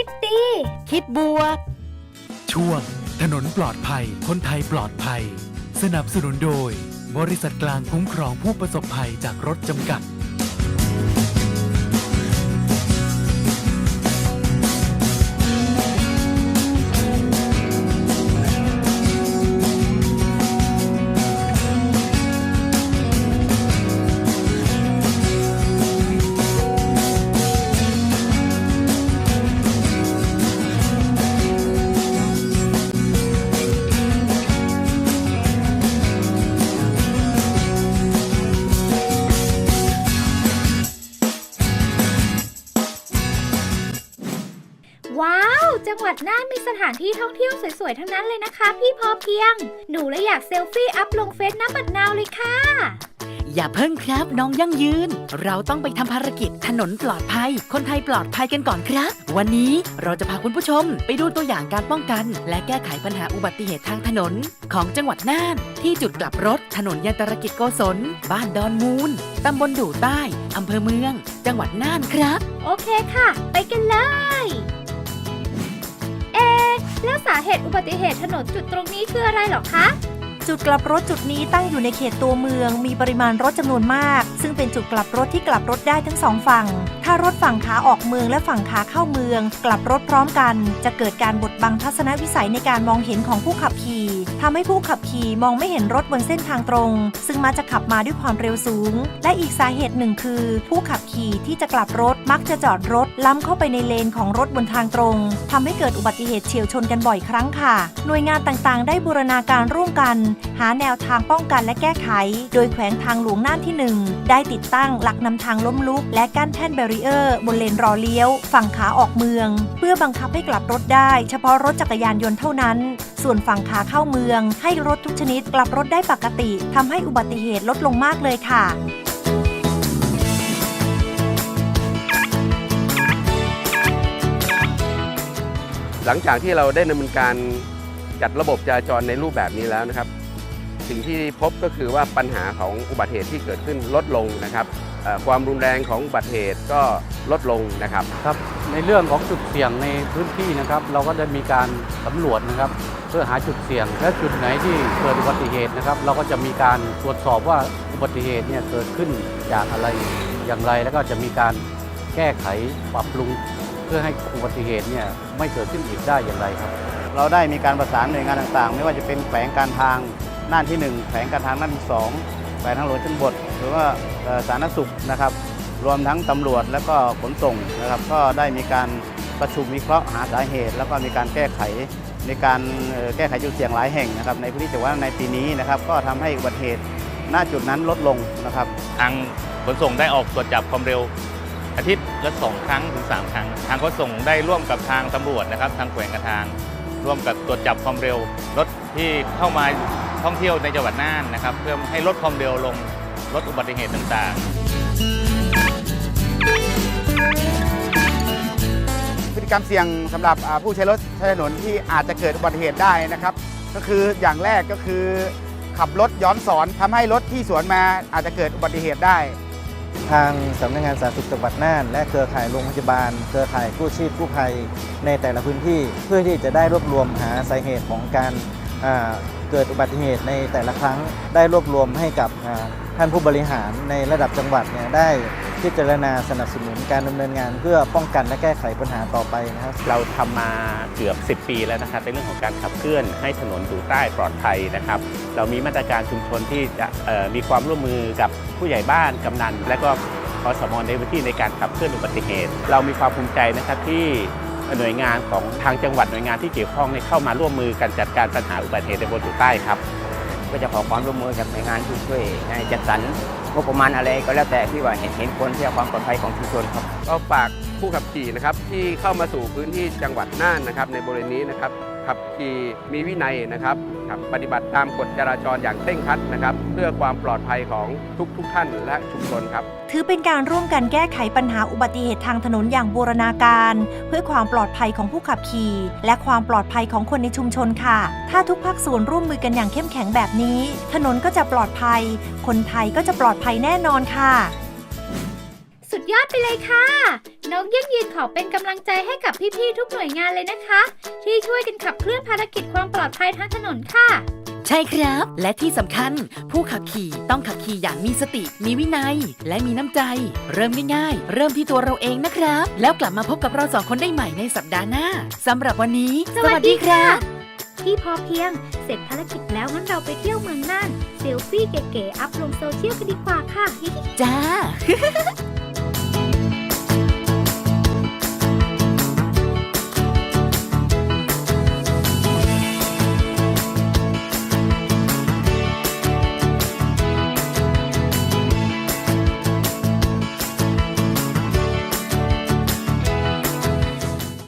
คิดดี คิดบวก ช่วง ถนนปลอดภัย คนไทยปลอดภัย สนับสนุนโดย บริษัทกลางคุ้มครองผู้ประสบภัยจากรถจำกัด จังหวัดน่านมีสถานที่ท่องเที่ยวสวยๆ ทั้งนั้นเลยนะคะ พี่พอเพียง หนูเลยอยากเซลฟี่อัพลงเฟซน้ำบัดนาวเลยค่ะ อย่าเพิ่งครับน้องยั่งยืน เราต้องไปทำภารกิจถนนปลอดภัย คนไทยปลอดภัยกันก่อนครับ วันนี้เราจะพาคุณผู้ชม ไปดูตัวอย่างการป้องกัน และแก้ไขปัญหาอุบัติเหตุทางถนน ของจังหวัดน่าน ที่จุดกลับรถถนนยันตรกิจโกศลบ้านดอนมูลตำบลดู่ใต้อำเภอเมือง จังหวัดน่านครับ โอเคค่ะ ไปกันเลยเอะ แล้วสาเหตุอุบัติเหตุถนนจุดตรงนี้คืออะไรหรอคะ จุดกลับรถจุดนี้ตั้งอยู่ในเขตตัวเมือง มีปริมาณรถจำนวนมาก ซึ่งเป็นจุดกลับรถที่กลับรถได้ทั้งสองฝั่ง ถ้ารถฝั่งขาออกเมืองและฝั่งขาเข้าเมือง กลับรถพร้อมกัน จะเกิดการบดบังทัศนวิสัยในการมองเห็นของผู้ขับขี่ทำให้ผู้ขับขี่มองไม่เห็นรถบนเส้นทางตรง ซึ่งมักจะขับมาด้วยความเร็วสูง และอีกสาเหตุหนึ่งคือ ผู้ขับขี่ที่จะกลับรถ มักจะจอดรถล้ำเข้าไปในเลนของรถบนทางตรงทำให้เกิดอุบัติเหตุเฉียวชนกันบ่อยครั้งค่ะ หน่วยงานต่างๆ ได้บูรณาการร่วมกัน หาแนวทางป้องกันและแก้ไข โดยแขวงทางหลวงน่านที่ 1 ได้ติดตั้งหลักนำทางล้มลุก และกั้นแท่นแบรีเออร์ บนเลนรอเลี้ยว ฝั่งขาออกเมือง เพื่อบังคับให้กลับรถได้ เฉพาะรถจักรยานยนต์เท่านั้น ส่วนฝั่งขาเข้าเมือง ให้รถทุกชนิดกลับรถได้ปกติทำให้อุบัติเหตุลดลงมากเลยค่ะ หลังจากที่เราได้ดำเนินการจัดระบบจราจรในรูปแบบนี้แล้วนะครับ สิ่งที่พบก็คือว่าปัญหาของอุบัติเหตุที่เกิดขึ้นลดลงนะครับความรุนแรงของอุบัติเหตุก็ลดลงนะครับ ครับในเรื่องของจุดเสี่ยงในพื้นที่นะครับ เราก็ได้มีการสำรวจนะครับ เพื่อหาจุดเสี่ยง และจุดไหนที่เกิดอุบัติเหตุนะครับ เราก็จะมีการตรวจสอบว่าอุบัติเหตุเนี่ยเกิดขึ้นจากอะไรอย่างไร แล้วก็จะมีการแก้ไขปรับปรุง เพื่อให้อุบัติเหตุเนี่ยไม่เกิดขึ้นอีกได้อย่างไรครับ เราได้มีการประสานหน่วยงานต่างๆ ไม่ว่าจะเป็นแขวงการทางน่านที่ 1แขวงการทางน่านที่2แขวงทางหลวงชนบท หรือว่าสาธารณสุขนะครับ รวมทั้งตำรวจและก็ขนส่งนะครับ ก็ได้มีการประชุมวิเคราะห์หาสาเหตุ แล้วก็มีการแก้ไขในการแก้ไขจุดเสี่ยงหลายแห่งนะครับในพื้นที่จังหวัดในปีนี้นะครับ ก็ทำให้อุบัติเหตุณจุดนั้นลดลงนะครับ ทางขนส่งได้ออกตรวจจับความเร็ว อาทิตย์ละสองครั้งถึง 3 ครั้ง ทางขนส่งได้ร่วมกับทางตำรวจนะครับ ทางแขวงการทาง ร่วมกับตรวจจับความเร็ว รถที่เข้ามาท่องเที่ยวในจังหวัดน่านนะครับ เพื่อให้ลดความเร็วลงลดอุบัติเหตุต่างๆ พฤติกรรมเสี่ยงสำหรับผู้ใช้รถใช้ถนนที่อาจจะเกิดอุบัติเหตุได้นะครับ ก็คืออย่างแรกก็คือขับรถย้อนสอนทำให้รถที่สวนมาอาจจะเกิดอุบัติเหตุได้ ทางสำนักงานสาธารณสุขจังหวัดน่าน และเครือข่ายโรงพยาบาล เครือข่ายกู้ชีพกู้ภัยในแต่ละพื้นที่ เพื่อที่จะได้รวบรวมหาสาเหตุของการเกิดอุบัติเหตุในแต่ละครั้ง ได้รวบรวมให้กับท่านผู้บริหารในระดับจังหวัดเนี่ยได้ พิจารณาสนับสนุนการดำเนินงานเพื่อป้องกันและแก้ไขปัญหาต่อไปนะครับ เราทำมาเกือบ 10 ปีแล้วนะครับในเรื่องของการขับเคลื่อนให้ถนนดูใต้ปลอดภัยนะครับ เรามีมาตรการชุมชนที่จะมีความร่วมมือกับผู้ใหญ่บ้านกำนัน และก็คอสมในพื้นที่ในการขับเคลื่อนอุบัติเหตุ เรามีความภูมิใจนะครับที่หน่วยงานของทางจังหวัดหน่วยงานที่เกี่ยวข้องเข้ามาร่วมมือกันจัดการปัญหาอุบัติเหตุในบนดูใต้ครับ ก็จะขอความร่วมมือจากหน่วยงานที่ช่วยในจัดสรรงบประมาณอะไรก็แล้วแต่ที่ว่าเห็นเห็นควรเพื่อความปลอดภัยของชุมชนครับ ก็ฝากผู้ขับขี่นะครับที่เข้ามาสู่พื้นที่จังหวัดน่านนะครับในบริเวณนี้นะครับ ขับขี่มีวินัยนะครับครับปฏิบัติตามกฎจราจรอย่างเคร่งครัดนะครับ เพื่อความปลอดภัยของทุกทุกท่านและชุมชนครับ ถือเป็นการร่วมกันแก้ไขปัญหาอุบัติเหตุทางถนนอย่างบูรณาการ เพื่อความปลอดภัยของผู้ขับขี่ และความปลอดภัยของคนในชุมชนค่ะ ถ้าทุกภาคส่วนร่วมมือกันอย่างเข้มแข็งแบบนี้ ถนนก็จะปลอดภัย คนไทยก็จะปลอดภัยแน่นอนค่ะ สุดยอดไปเลยค่ะ น้องยั่งยืนขอเป็นกำลังใจให้กับพี่ๆทุกหน่วยงานเลยนะคะ ที่ช่วยกันขับเคลื่อนภารกิจความปลอดภัยทางถนนค่ะ ใช่ครับ และที่สำคัญ ผู้ขับขี่ต้องขับขี่อย่างมีสติ มีวินัย และมีน้ำใจ เริ่มง่ายๆ เริ่มที่ตัวเราเองนะครับ แล้วกลับมาพบกับเราสองคนได้ใหม่ในสัปดาห์หน้าสำหรับวันนี้ สวัสดีค่ะพี่พอเพียง เสร็จภารกิจแล้วงั้นเราไปเที่ยวเมืองน่านเซลฟี่เก๋ๆอัพลงโซเชียลกันดีกว่าค่ะ จ้า